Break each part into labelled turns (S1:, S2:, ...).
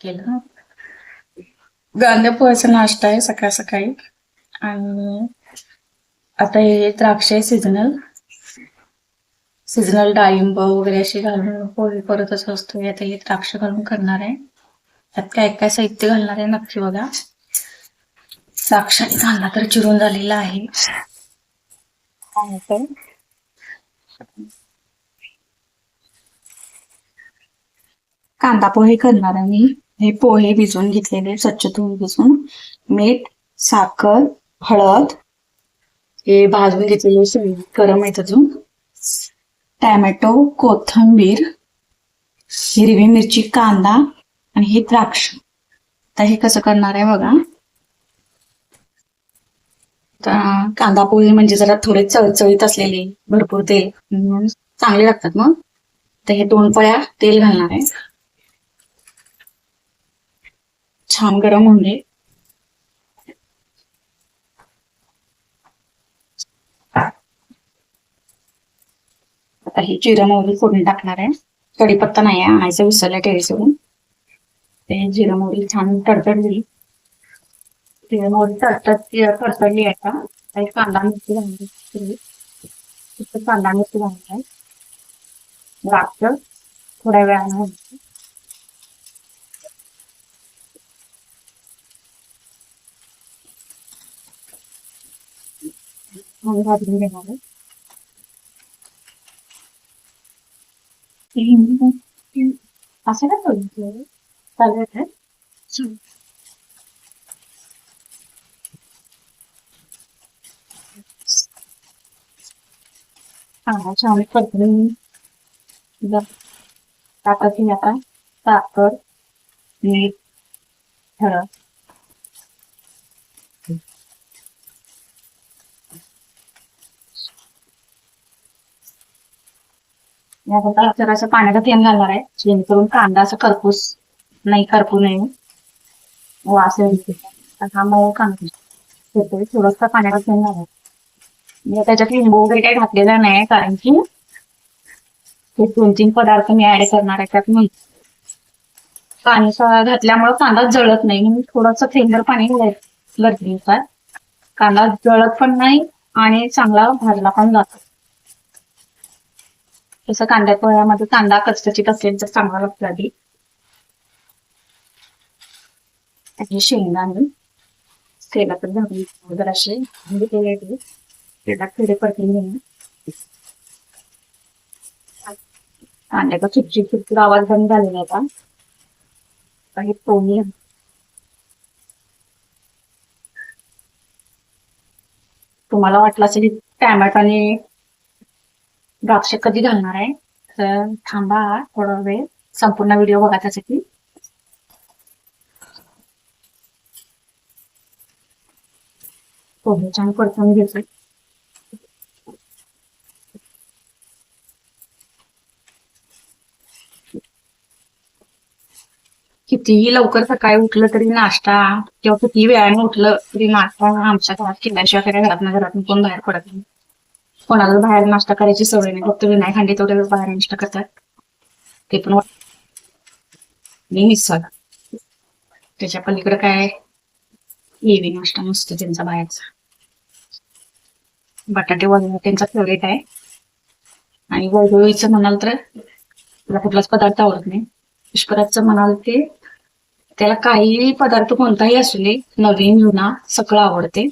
S1: केलं. गांध्या पोह्याचा नाश्ता आहे सकाळ सकाळी. आणि आता हे द्राक्ष आहे सीझनल सीझनल डाळिंब वगैरे असे घालून पोहे करतच असतो आता हे द्राक्ष घालून करणार आहे. त्यात काय काय साहित्य घालणार आहे नक्की बघा. द्राक्ष आणि कांदा तर चिरून झालेला आहे. कांदा पोहे करणार आहे मी. हे पोहे भिजवून घेतलेले स्वच्छ धुवून भिजवून. मीठ साखर हळद हे भाजून घेतलेले गरम आहेत अजून. टॅमॅटो कोथिंबीर हिरवी मिरची कांदा आणि हे द्राक्ष. आता हे कसं करणार आहे बघा. कांदा पोहे म्हणजे जरा थोडे चळचळीत असलेले भरपूर तेल. म्हणून चांगले लागतात मग. तर हे दोन पळ्या तेल घालणार आहे. छान गरम होऊन दे. आता ही जिरं मोहरी फोडणी टाकणार आहे. कढीपत्ता नाही आहे आणायचं विसरला टेळी सोडून ते जिरं मोहरी छान तडतडली जिरं मोहरी तडतड तडतडली आहे का काही कांदा मिरची घालून कांदा मिरची घालणार द्राक्ष थोड्या वेळानं घालायची मग भाजून घेणार आहे असं काय बघितलं चालेल काय हा छान परतून टाकायची आता जरासं पाण्याचा थेंब घालणार आहे. जेणेकरून कांदा असं करपूस नाही करपू नये वास येईल हा मऊ कांदा थोडंसं पाण्याचा थेंब घालायचा म्हणजे त्याच्यात लिंबू वगैरे काही घातलेलं नाही कारण की हे दोन तीन पदार्थ मी ऍड करणार आहे त्यात मी. पाणी घातल्यामुळे कांदा जळत नाही. म्हणून थोडंसं थेंबर पाणी घालायचं गरजेनुसार कांदा जळत पण नाही आणि चांगला भाजला पण जातो. तसं कांद्या पोह्यामध्ये कांदा कचकचीत असेल तर चांगला लागतो आधी. आणि शेंगदाणे तेलात घालून जराशे. तेलात थोडे परतून कांद्याचा चिपचिप चिपचिप आवाज बंद झालेला आता काही पोणी तुम्हाला वाटलं असेल टॅमॅटो आणि द्राक्ष कधी घालणार आहे? तर थांबा थोडा वेळ. संपूर्ण व्हिडिओ बघा त्यासाठी. पोहे छान परतून घ्यायचं कितीही लवकर सकाळी उठलं तरी नाश्ता किंवा कितीही वेळाने उठलं तरी नाश्ता आमच्या घरात केल्याशिवाय घरात घरातून कोण बाहेर पडत नाही. कोणाला बाहेर नाश्ता करायची सवय नाही. फक्त विनायक खांडे तेवढे बाहेर नाश्ता करतात. ते पण मी मिसळ त्याच्या पलीकडे काय हेवी नाश्ता नसतो त्यांचा बाहेरचा. बटाटे वगैरे त्यांचा फेवरेट आहे. आणि वळवळीचं म्हणाल तर त्याला कुठलाच पदार्थ आवडत नाही. पुष्कराचं म्हणाल ते त्याला काही पदार्थ कोणताही असू दे नवीन जुना सगळं आवडते.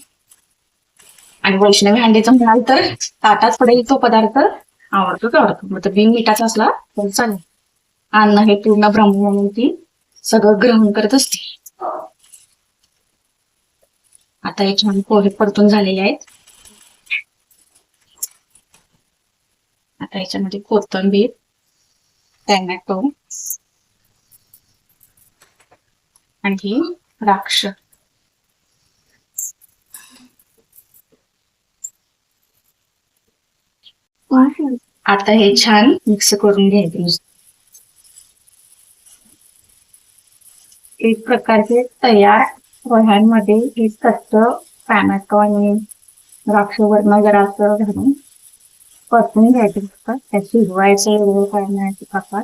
S1: आणि वैष्णवी हांडेचं म्हणाल तर ताटाच पडेल तो पदार्थ. आवडतो तो आवडतो. मग बिन मिठाचा असला तर चालेल. अन्न हे पूर्ण ब्रह्म म्हणून ती सगळं ग्रहण करत असते. आता हे छान पोहे परतून झालेले आहेत. आता याच्यामध्ये कोथिंबीर टॅमॅटो आणखी द्राक्ष आता हे छान मिक्स करून घ्यायचे. एक प्रकारचे तयार पोह्यांमध्ये हे कच्च टॅमॅटो आणि द्राक्ष वरण जरा असं घालून परतून घ्यायचे फक्त. त्या शिजवायचे वगैरे काय नाही प्रकार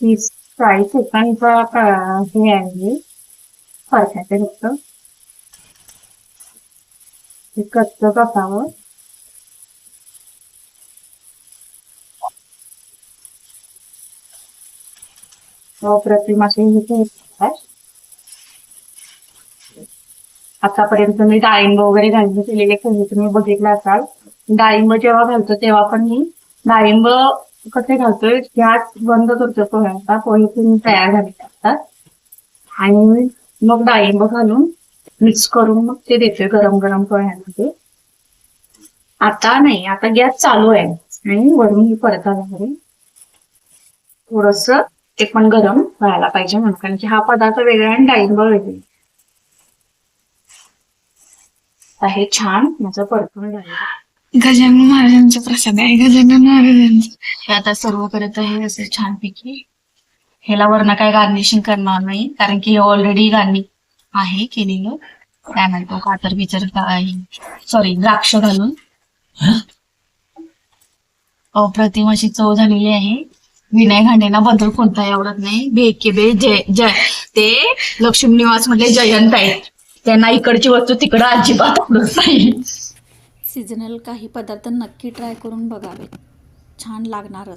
S1: तीस चाळीस हे आहे फरक फक्त ते कच्चच असावं अप्रतिम असे हे आतापर्यंत मी डाळिंब वगैरे घालून केलेले पोहे तुम्ही बघितलं असाल डाळिंब जेव्हा घालतो तेव्हा पण मी डाळिंब कसे घालतोय गॅस बंद करतो पोह्यांचा पोहे तुम्ही तयार झाले असतात आणि मग डाळिंब घालून मिक्स करून मग ते देतोय गरम गरम पोह्यांमध्ये आता नाही आता गॅस चालू आहे. आणि वरून मी परत आल्यावर थोडस ते पण गरम व्हायला पाहिजे म्हणून कारण की हा पदार्थ वेगळा आणि डाळिंब वेगळी. हे छान माझं परतून झालं.
S2: गजानन महाराजांचा प्रसाद आहे गजानन महाराजांचा.
S1: हे आता सर्व करत आहे असं छानपैकी. ह्याला वरनं काय गार्निशिंग करणार नाही कारण की हे ऑलरेडी गार्निश आहे केलेलं. काय म्हणतो कातर बिचर सॉरी द्राक्ष घालून. अप्रतिम अशी चव झालेली आहे. विनय घांडेना बदल कोणताही आवडत नाही. बेके बे जय जय ते लक्ष्मी निवास मधले जयंत आहेत. त्यांना इकडची वस्तू तिकडं अजिबात आवडत नाही.
S3: सीझनल काही पदार्थ नक्की ट्राय करून बघावेत. छान लागणारच.